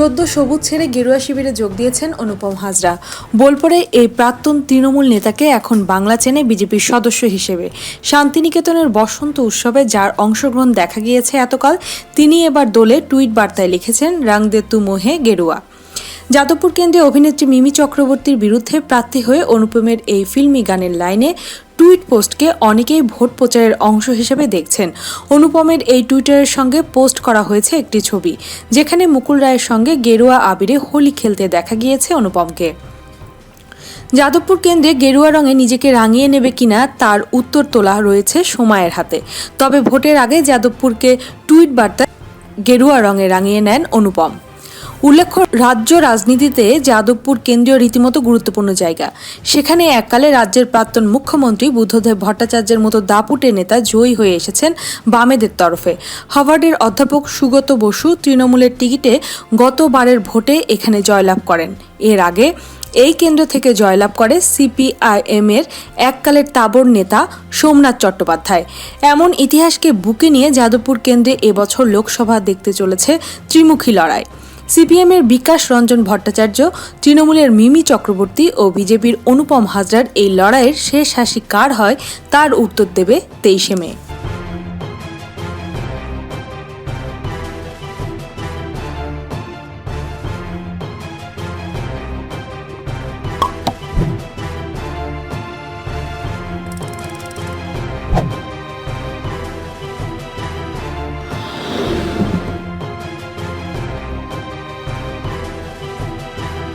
সদ্য সবুজ ছেড়ে গেরুয়া শিবিরে যোগ দিয়েছেন অনুপম হাজরা। বোলপুরে এই প্রাক্তন তৃণমূল নেতাকে এখন বাংলা চেনে বিজেপির সদস্য হিসেবে। শান্তিনিকেতনের বসন্ত উৎসবে যার অংশগ্রহণ দেখা গিয়েছে এতকাল, তিনি এবার দলে টুইট বার্তায় লিখেছেন রাংদে তু মোহে গেরুয়া। যাদবপুর কেন্দ্রে অভিনেত্রী মিমি চক্রবর্তীর বিরুদ্ধে প্রার্থী হয়ে অনুপমের এই ফিল্মি গানের লাইনে টুইট পোস্টকে অনেকেই ভোট প্রচারের অংশ হিসেবে দেখছেন। অনুপমের এই টুইটারের সঙ্গে পোস্ট করা হয়েছে একটি ছবি, যেখানে মুকুল রায়ের সঙ্গে গেরুয়া আবিরে হোলি খেলতে দেখা গিয়েছে অনুপমকে। যাদবপুর কেন্দ্রে গেরুয়া রঙে নিজেকে রাঙিয়ে নেবে কিনা তার উত্তর তোলা রয়েছে সময়ের হাতে। তবে ভোটের আগে যাদবপুরকে টুইট বার্তা গেরুয়া রঙে রাঙিয়ে নেন অনুপম। উল্লেখ্য, রাজ্য রাজনীতিতে যাদবপুর কেন্দ্রীয় রীতিমতো গুরুত্বপূর্ণ জায়গা। সেখানে এককালে রাজ্যের প্রাক্তন মুখ্যমন্ত্রী বুদ্ধদেব ভট্টাচার্যের মতো দাপুটে নেতা জয়ী হয়ে এসেছেন বামেদের তরফে। হাভার্ডের অধ্যাপক সুগত বসু তৃণমূলের টিকিটে গতবারের ভোটে এখানে জয়লাভ করেন। এর আগে এই কেন্দ্র থেকে জয়লাভ করে সিপিআইএম এর এককালের তাবর নেতা সোমনাথ চট্টোপাধ্যায়। এমন ইতিহাসকে বুকে নিয়ে যাদবপুর কেন্দ্রে এবছর লোকসভা দেখতে চলেছে ত্রিমুখী লড়াই। সিপিএমের বিকাশ রঞ্জন ভট্টাচার্য, তৃণমূলের মিমি চক্রবর্তী ও বিজেপির অনুপম হাজরার এই লড়াইয়ের শেষ হাসি কার হয়, তার উত্তর দেবে তেইশে মে।